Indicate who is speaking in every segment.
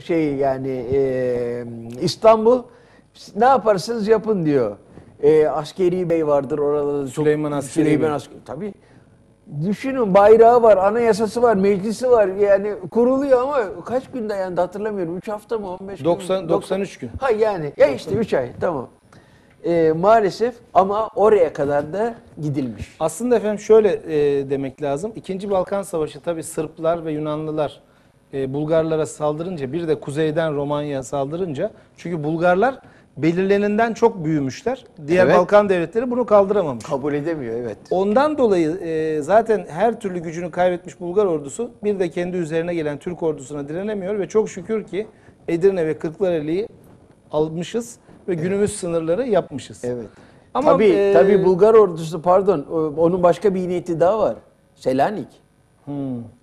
Speaker 1: şey yani e, İstanbul ne yaparsınız yapın diyor. E, askeri bey vardır orada çok
Speaker 2: Süleyman Askeri
Speaker 1: Süleyman
Speaker 2: Bey.
Speaker 1: Askeri tabii. Düşünün bayrağı var, anayasası var, meclisi var. Yani kuruluyor ama kaç gün dayandı hatırlamıyorum. 3 hafta mı 15 gün?
Speaker 2: 90
Speaker 1: mü?
Speaker 2: 93 gün.
Speaker 1: Ha yani ya işte 3 ay tamam. E, maalesef ama oraya kadar da gidilmiş.
Speaker 2: Aslında efendim şöyle e, demek lazım. İkinci Balkan Savaşı tabii Sırplar ve Yunanlılar e, Bulgarlara saldırınca bir de kuzeyden Romanya saldırınca çünkü Bulgarlar belirlenenden çok büyümüşler. Diğer
Speaker 1: Evet.
Speaker 2: Balkan devletleri bunu kaldıramamış.
Speaker 1: Kabul edemiyor evet.
Speaker 2: Ondan dolayı e, zaten her türlü gücünü kaybetmiş Bulgar ordusu bir de kendi üzerine gelen Türk ordusuna direnemiyor ve çok şükür ki Edirne ve Kırklareli'yi almışız ve günümüz sınırları yapmışız.
Speaker 1: Evet.
Speaker 2: Ama,
Speaker 1: tabii,
Speaker 2: e,
Speaker 1: tabii Bulgar ordusu pardon onun başka bir niyeti daha var. Selanik.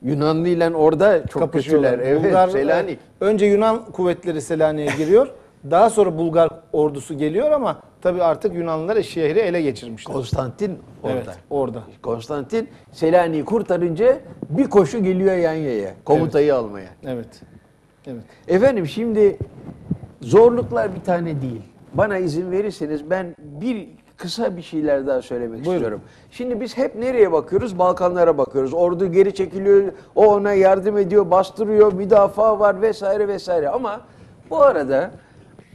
Speaker 1: Yunanlı ile orada çok
Speaker 2: kapışıyorlar.
Speaker 1: kötüler. Evet,
Speaker 2: Bulgar,
Speaker 1: Selanik.
Speaker 2: Önce Yunan kuvvetleri Selanik'e giriyor. Daha sonra Bulgar ordusu geliyor ama tabii artık Yunanlılar şehri ele geçirmişler.
Speaker 1: Konstantin orada.
Speaker 2: Evet, orada.
Speaker 1: Konstantin Selanik'i kurtarınca bir koşu geliyor Yanya'ya komutayı almaya.
Speaker 2: Evet. Evet.
Speaker 1: Efendim şimdi zorluklar bir tane değil. Bana izin verirseniz ben bir kısa bir şeyler daha söylemek
Speaker 2: Buyurun.
Speaker 1: istiyorum. Şimdi biz hep nereye bakıyoruz? Balkanlara bakıyoruz. Ordu geri çekiliyor, o ona yardım ediyor, bastırıyor, müdafaa var vesaire vesaire. Ama bu arada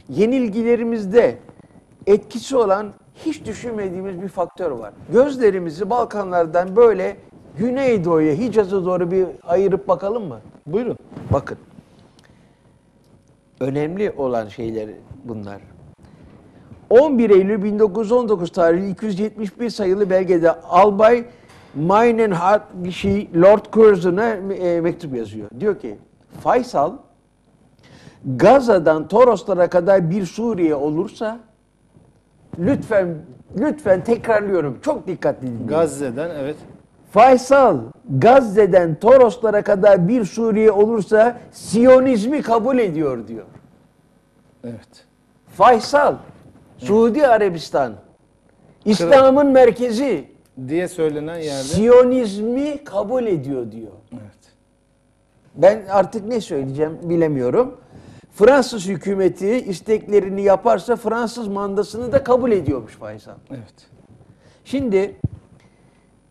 Speaker 1: yenilgilerimizde etkisi olan hiç düşünmediğimiz bir faktör var. Gözlerimizi Balkanlardan böyle Güneydoğu'ya, Hicaz'a doğru bir ayırıp bakalım mı?
Speaker 2: Buyurun.
Speaker 1: Bakın. Önemli olan şeyler bunlar. 11 Eylül 1919 tarihli 271 sayılı belgede Albay Meinenhardt bir şey Lord Curzon'a e, mektup yazıyor. Diyor ki Faysal Gaza'dan Toroslara kadar bir Suriye olursa lütfen lütfen tekrarlıyorum çok dikkatli dinleyin.
Speaker 2: Gazze'den evet.
Speaker 1: Faysal Gazze'den Toroslara kadar bir Suriye olursa Siyonizmi kabul ediyor diyor.
Speaker 2: Evet.
Speaker 1: Faysal, Suudi Arabistan, İslam'ın merkezi
Speaker 2: Diye söylenen yerde.
Speaker 1: Siyonizmi kabul ediyor diyor.
Speaker 2: Evet.
Speaker 1: Ben artık ne söyleyeceğim bilemiyorum. Fransız hükümeti isteklerini yaparsa Fransız mandasını da kabul ediyormuş Faysal.
Speaker 2: Evet.
Speaker 1: Şimdi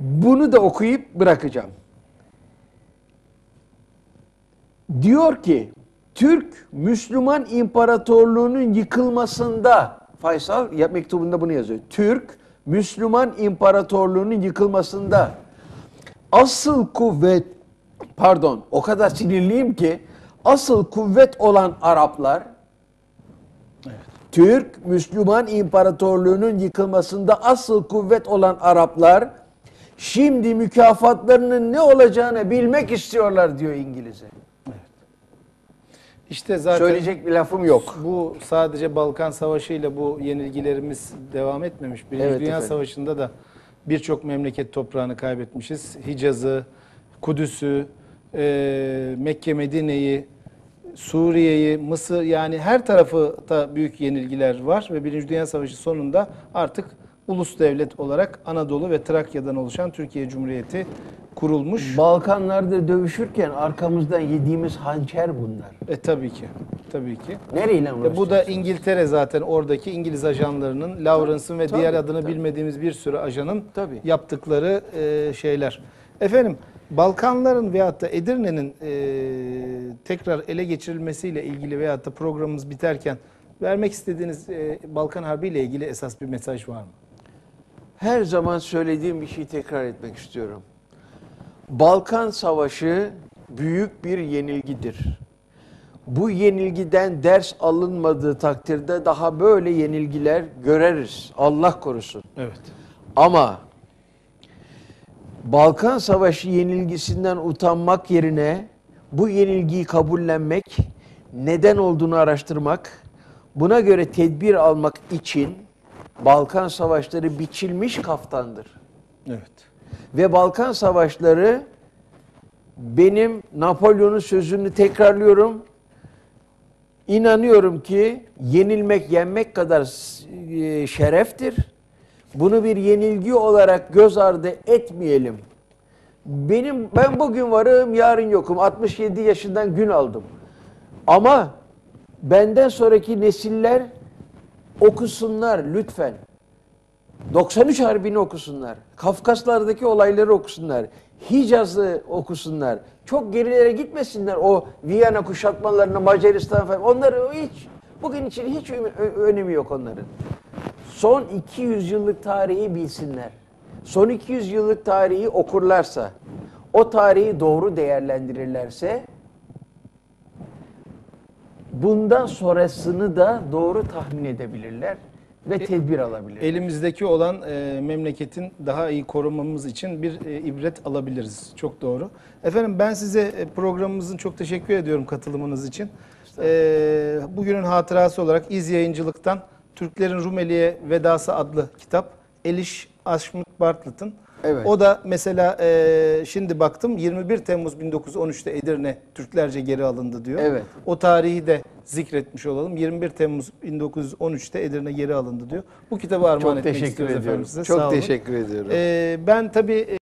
Speaker 1: bunu da okuyup bırakacağım. Diyor ki Türk Müslüman İmparatorluğu'nun yıkılmasında Faysal ya- mektubunda bunu yazıyor. Türk Müslüman İmparatorluğu'nun yıkılmasında asıl kuvvet pardon o kadar sinirliyim ki asıl kuvvet olan Araplar Türk Müslüman İmparatorluğu'nun yıkılmasında asıl kuvvet olan Araplar şimdi mükafatlarının ne olacağını bilmek istiyorlar diyor İngiliz'e.
Speaker 2: İşte zaten
Speaker 1: Söyleyecek bir lafım yok.
Speaker 2: bu sadece Balkan Savaşı ile bu yenilgilerimiz devam etmemiş. Birinci
Speaker 1: Evet
Speaker 2: Dünya
Speaker 1: efendim.
Speaker 2: Savaşı'nda da birçok memleket toprağını kaybetmişiz. Hicaz'ı, Kudüs'ü, e, Mekke, Medine'yi, Suriye'yi, Mısır yani her tarafı da büyük yenilgiler var ve Birinci Dünya Savaşı sonunda artık ulus devlet olarak Anadolu ve Trakya'dan oluşan Türkiye Cumhuriyeti kurulmuş.
Speaker 1: Balkanlarda dövüşürken arkamızdan yediğimiz hançer bunlar.
Speaker 2: E tabii ki. Tabii ki.
Speaker 1: Nereyle
Speaker 2: E,
Speaker 1: uğraşacağız?
Speaker 2: bu da İngiltere zaten oradaki İngiliz ajanlarının, Lawrence'ın ve
Speaker 1: Tabii,
Speaker 2: diğer adını
Speaker 1: tabii.
Speaker 2: bilmediğimiz bir sürü ajanın
Speaker 1: Tabii.
Speaker 2: yaptıkları e, şeyler. Efendim Balkanların veyahut da Edirne'nin e, tekrar ele geçirilmesiyle ilgili veyahut da programımız biterken vermek istediğiniz e, Balkan Harbi ile ilgili esas bir mesaj var mı?
Speaker 1: Her zaman söylediğim bir şeyi tekrar etmek istiyorum. Balkan Savaşı büyük bir yenilgidir. Bu yenilgiden ders alınmadığı takdirde daha böyle yenilgiler göreriz. Allah korusun.
Speaker 2: Evet.
Speaker 1: Ama Balkan Savaşı yenilgisinden utanmak yerine bu yenilgiyi kabullenmek, neden olduğunu araştırmak, buna göre tedbir almak için Balkan Savaşları biçilmiş kaftandır.
Speaker 2: Evet.
Speaker 1: Ve Balkan Savaşları benim Napolyon'un sözünü tekrarlıyorum. İnanıyorum ki yenilmek yenmek kadar e, şereftir. Bunu bir yenilgi olarak göz ardı etmeyelim. Benim ben bugün varım, yarın yokum. 67 yaşından gün aldım. Ama benden sonraki nesiller okusunlar lütfen. 93 Harbi'ni okusunlar. Kafkaslardaki olayları okusunlar. Hicaz'ı okusunlar. Çok gerilere gitmesinler o Viyana kuşatmalarına, Macaristan falan. Onları hiç, bugün için hiç önemi yok onların. Son 200 yıllık tarihi bilsinler. Son 200 yıllık tarihi okurlarsa, o tarihi doğru değerlendirirlerse bundan sonrasını da doğru tahmin edebilirler ve tedbir alabilirler.
Speaker 2: Elimizdeki olan e, memleketin daha iyi korumamız için bir e, ibret alabiliriz. Çok doğru. Efendim ben size e, programımızın çok teşekkür ediyorum katılımınız için. E, bugünün hatırası olarak İz Yayıncılık'tan Türklerin Rumeli'ye Vedası adlı kitap Eliş Aşmut Bartlett'ın.
Speaker 1: Evet.
Speaker 2: O da mesela e, şimdi baktım 21 Temmuz 1913'te Edirne Türklerce geri alındı diyor.
Speaker 1: Evet.
Speaker 2: O tarihi de zikretmiş olalım. 21 Temmuz 1913'te Edirne geri alındı diyor. Bu kitabı armağan
Speaker 1: Çok
Speaker 2: etmek
Speaker 1: teşekkür
Speaker 2: istiyoruz
Speaker 1: ediyorum.
Speaker 2: efendim size.
Speaker 1: Çok
Speaker 2: Sağ olun.
Speaker 1: teşekkür ediyorum.
Speaker 2: Ee, ben tabii